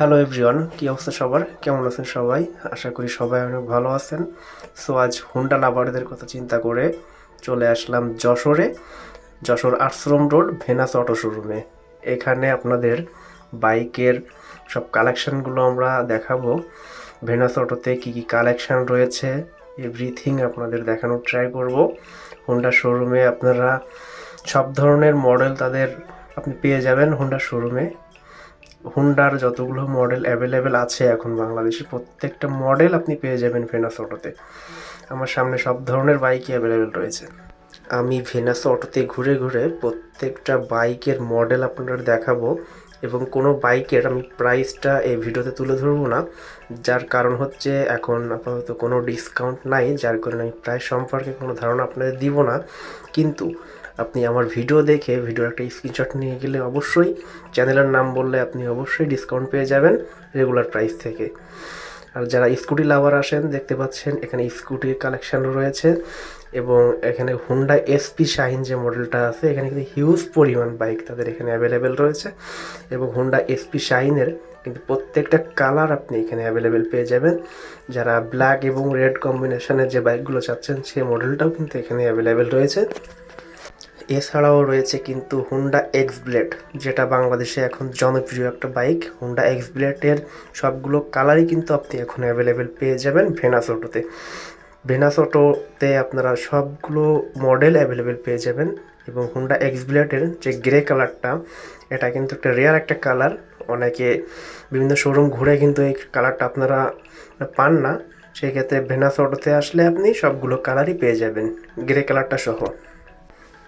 Hello everyone কী অবস্থা সবার? কেমন আছেন সবাই? আশা করি সবাই অনেক ভালো আছেন। সো আজ হুন্ডা লাভারদের কথা চিন্তা করে চলে আসলাম যশোরে। Jashore Ashram road Venus auto শোরুমে এখানে আপনাদের বাইকের সব কালেকশনগুলো আমরা দেখাবো। ভেনাস অটোতে কী কী কালেকশান রয়েছে এভরিথিং আপনাদের দেখানোর ট্রাই করব। হুন্ডা শোরুমে আপনারা সব ধরনের মডেল তাদের আপনি পেয়ে যাবেন হুন্ডা শোরুমে হুন্ডার যতগুলো মডেল অ্যাভেলেবেল আছে এখন বাংলাদেশে, প্রত্যেকটা মডেল আপনি পেয়ে যাবেন ভেনাস অটোতে আমার সামনে সব ধরনের বাইকই অ্যাভেলেবেল রয়েছে। আমি ভেনাস অটোতে ঘুরে ঘুরে প্রত্যেকটা বাইকের মডেল আপনাদের দেখাবো এবং কোনো বাইকের আমি প্রাইসটা এই ভিডিওতে তুলে ধরবো না। যার কারণ হচ্ছে এখন আপাতত কোনো ডিসকাউন্ট নাই, যার কারণে আমি প্রাইস সম্পর্কে কোনো ধারণা আপনাদের দিব না। কিন্তু আপনি আমার ভিডিও দেখে ভিডিওর একটা স্ক্রিনশট নিয়ে গেলে অবশ্যই চ্যানেলের নাম বললে আপনি অবশ্যই ডিসকাউন্ট পেয়ে যাবেন রেগুলার প্রাইস থেকে। আর যারা স্কুটি লাভার আসেন, দেখতে পাচ্ছেন এখানে স্কুটির কালেকশন রয়েছে এবং এখানে হুন্ডা এসপি শাহিন যে মডেলটা আছে, এখানে কিন্তু হিউজ পরিমাণ বাইক তাদের এখানে অ্যাভেলেবেল রয়েছে এবং হুন্ডা এসপি শাহিনের কিন্তু প্রত্যেকটা কালার আপনি এখানে অ্যাভেলেবেল পেয়ে যাবেন। যারা ব্ল্যাক এবং রেড কম্বিনেশনের যে বাইকগুলো চাচ্ছেন, সেই মডেলটাও কিন্তু এখানে অ্যাভেলেবেল রয়েছে। এছাড়াও রয়েছে কিন্তু হুন্ডা এক্স ব্লেড যেটা বাংলাদেশে এখন জনপ্রিয় একটা বাইক হুন্ডা এক্স ব্লেডের সবগুলো কালারই কিন্তু আপনি এখন অ্যাভেলেবেল পেয়ে যাবেন ভেনাস অটোতে ভেনাস অটোতে আপনারা সবগুলো মডেল অ্যাভেলেবেল পেয়ে যাবেন এবং হুন্ডা এক্স ব্লেডের যে গ্রে কালারটা এটা কিন্তু একটা রেয়ার একটা কালার অনেকে বিভিন্ন শোরুম ঘুরে কিন্তু এই কালারটা আপনারা পান না। সেই ক্ষেত্রে ভেনাস অটোতে আসলে আপনি সবগুলো কালারই পেয়ে যাবেন গ্রে কালারটা সহ।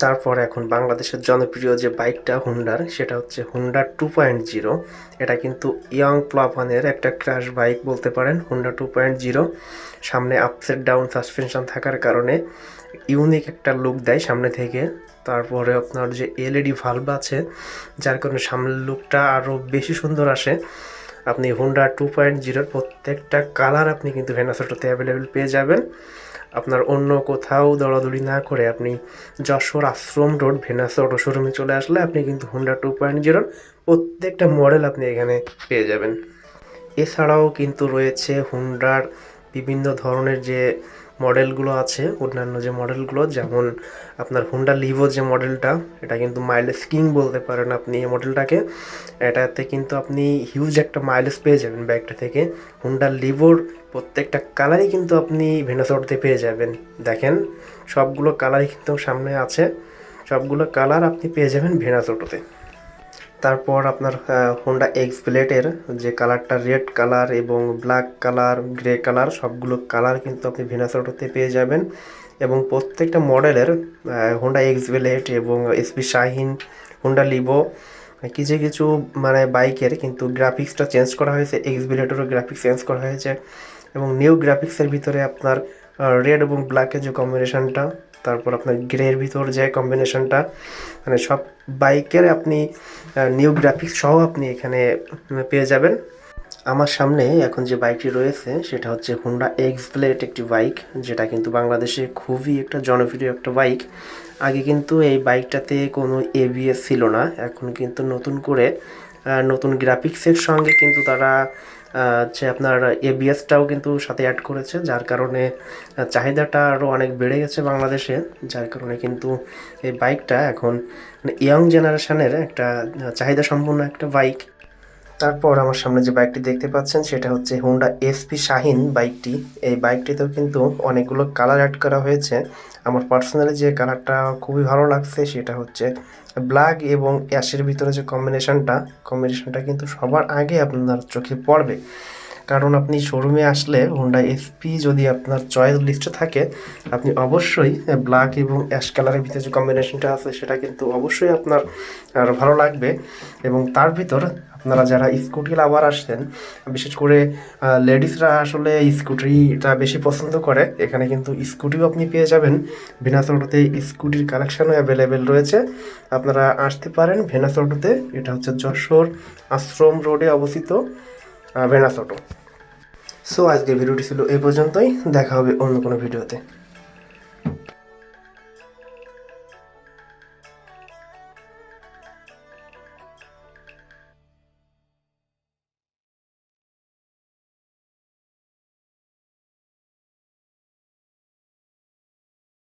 তারপর এখন বাংলাদেশের জনপ্রিয় যে বাইকটা হুন্ডার সেটা হচ্ছে হুন্ডা টু পয়েন্ট জিরো এটা কিন্তু ইয়ং প্লাভানের একটা ক্র্যাশ বাইক বলতে পারেন হুন্ডা টু পয়েন্ট জিরো সামনে আপসেট ডাউন সাসপেনশন থাকার কারণে ইউনিক একটা লুক দেয় সামনে থেকে। তারপরে আপনার যে এলইডি ভাল্ব আছে, যার কারণে সামনের লুকটা আরও বেশি সুন্দর আসে। আপনি হুন্ডা টু পয়েন্ট জিরোর প্রত্যেকটা কালার আপনি কিন্তু ভেনাসোটোতে অ্যাভেলেবেল পেয়ে যাবেন। আপনার অন্য কোথাও দৌড়াদৌড়ি না করে আপনি Jashore Ashram road, Venus auto শোরুমে চলে আসলে আপনি কিন্তু হুন্ডা টু পয়েন্ট জিরোর প্রত্যেকটা মডেল আপনি এখানে পেয়ে যাবেন। এছাড়াও কিন্তু রয়েছে হুন্ডার বিভিন্ন ধরনের যে মডেলগুলো আছে, অন্যান্য যে মডেলগুলো, যেমন আপনার হুন্ডা লিভো যে মডেলটা, এটা কিন্তু মাইলেজ কিং বলতে পারেন আপনি এই মডেলটাকে। এটাতে কিন্তু আপনি হিউজ একটা মাইলেজ পেয়ে যাবেন ব্যাগটা থেকে। হুন্ডা লিভোর প্রত্যেকটা কালারই কিন্তু আপনি ভেনাসোরতে পেয়ে যাবেন। দেখেন, সবগুলো কালারই কিন্তু সামনে আছে। সবগুলো কালার আপনি পেয়ে যাবেন ভেনাসোটোতে তারপর আপনার হোন্ডা এক্স প্লেটের যে কালারটা রেড কালার এবং ব্ল্যাক কালার গ্রে কালার সবগুলো কালার কিন্তু আপনি ভিনাস অটোতে পেয়ে যাবেন। এবং প্রত্যেকটা মডেলের হোন্ডা এক্স প্লেট এবং এসপি শাহিন হোন্ডা লিভো কিছু কিছু মানে বাইকের কিন্তু গ্রাফিক্সটা চেঞ্জ করা হয়েছে এক্স প্লেটেরও গ্রাফিক্স চেঞ্জ করা হয়েছে। এবং নিউ গ্রাফিক্সের ভিতরে আপনার রেড এবং ব্ল্যাকের যে কম্বিনেশনটা তারপর আপনার গ্রের ভিতর যে কম্বিনেশনটা মানে সব বাইকের আপনি নিউ গ্রাফিক্স সহ আপনি এখানে পেয়ে যাবেন। আমার সামনে এখন যে বাইকটি রয়েছে, সেটা হচ্ছে হুন্ডা এক্স ব্লেড একটি বাইক, যেটা কিন্তু বাংলাদেশে খুবই একটা জনপ্রিয় একটা বাইক। আগে কিন্তু এই বাইকটাতে কোনো এবিএস ছিল না, এখন কিন্তু নতুন করে নতুন গ্রাফিক্সের সঙ্গে কিন্তু তারা হচ্ছে আপনার এবিএসটাও কিন্তু সাথে অ্যাড করেছে, যার কারণে চাহিদাটা আরও অনেক বেড়ে গেছে বাংলাদেশে, যার কারণে কিন্তু এই বাইকটা এখন ইয়াং জেনারেশনের একটা চাহিদা সম্পন্ন একটা বাইক তারপর আমার সামনে যে বাইকটি দেখতে পাচ্ছেন, সেটা হচ্ছে হুন্ডা এসপি শাহিন বাইকটি এই বাইকটিতেও কিন্তু অনেকগুলো কালার অ্যাড করা হয়েছে। আমার পার্সোনালি যে কালারটা খুবই ভালো লাগছে, সেটা হচ্ছে ব্ল্যাক এবং অ্যাশের ভিতরে যে কম্বিনেশনটা কম্বিনেশনটা কিন্তু সবার আগে আপনার চোখে পড়বে। কারণ আপনি শোরুমে আসলে হোন্ডা এসপি যদি আপনার চয়েস লিস্টে থাকে, আপনি অবশ্যই ব্ল্যাক এবং অ্যাশ কালারের ভিতরে যে কম্বিনেশনটা আছে, সেটা কিন্তু অবশ্যই আপনার ভালো লাগবে। এবং তার ভিতর আপনারা যারা স্কুটি লাভার আসছেন, বিশেষ করে লেডিসরা আসলে স্কুটিটা বেশি পছন্দ করে। এখানে কিন্তু স্কুটিও আপনি পেয়ে যাবেন। ভেনাস অটোতে স্কুটির কালেকশানও অ্যাভেলেবেল রয়েছে। আপনারা আসতে পারেন ভেনাস অটোতে এটা হচ্ছে যশোর আশ্রম রোডে অবস্থিত ভেনাস অটো সো আজকের ভিডিওটি ছিল এই পর্যন্তই। দেখা হবে অন্য কোনো ভিডিওতে।